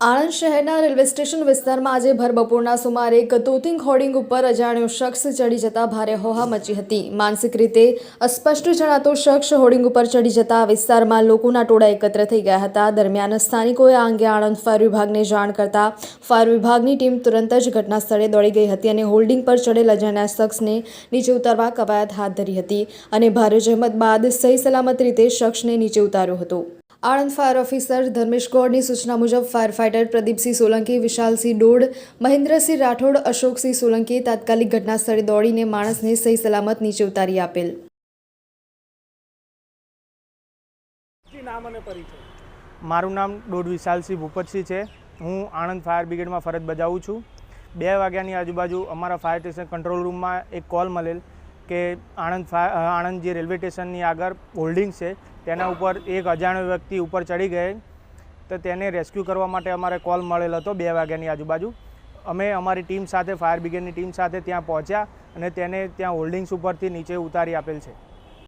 આણંદ શહેરના railway station વિસ્તારમાં આજે ભર બપોરના સુમારે એક તોતિંગ હોર્ડિંગ ઉપર અજાણ્યો શખ્સ ચડી જતા ભારે હોહા મચી હતી. માનસિક રીતે અસ્પષ્ટ જણાતો શખ્સ હોર્ડિંગ ઉપર ચડી જતા વિસ્તારમાં લોકોના ટોળા એકત્ર થઈ ગયા હતા. દરમિયાન સ્થાનિકોએ આ અંગે આણંદ ફાયર વિભાગને જાણ કરતા ફાયર વિભાગની ટીમ તુરંત જ ઘટના સ્થળે દોડી ગઈ હતી અને હોર્ડિંગ પર ચડેલ અજાણ્યા શખ્સને નીચે ઉતારવા કવાયત હાથ ધરી હતી અને ભારે જહેમત બાદ સહી સલામત રીતે શખ્સને નીચે ઉતાર્યો હતો. આણંદ ફાયર ઓફિસર ધર્મેશ ગોળની સૂચના મુજબ ફાયર ફાઇટર પ્રદીપસિંહ સોલંકી વિશાલસિંહ ડોડ મહેન્દ્રસિંહ રાઠોડ અશોકસિંહ સોલંકીએ તાત્કાલિક ઘટના સ્થળે દોડીને માણસને સહી સલામત નીચે ઉતારી આપેલ. જી નામ અને પરિચય? મારું નામ ડોડ વિશાલસિંહ ભૂપતસિંહ છે. હું આણંદ ફાયર બ્રિગેડમાં ફરજ બજાવું છું. બે વાગ્યાની આજુબાજુ અમારા ફાયર સ્ટેશન કંટ્રોલ રૂમમાં એક કોલ મળેલ. કે આણંદ આણંદ જે રેલવે સ્ટેશનની આગળ હોલ્ડિંગ છે, તેના ઉપર એક અજાણ્યો વ્યક્તિ ઉપર ચડી ગયે તો તેને રેસ્ક્યુ કરવા માટે અમારે કોલ મળેલો હતો બે વાગ્યાની આજુબાજુ. અમે અમારી ટીમ સાથે, ફાયર બ્રિગેડની ટીમ સાથે ત્યાં પહોંચ્યા અને તેને ત્યાં હોલ્ડિંગ્સ ઉપરથી નીચે ઉતારી આપેલ છે.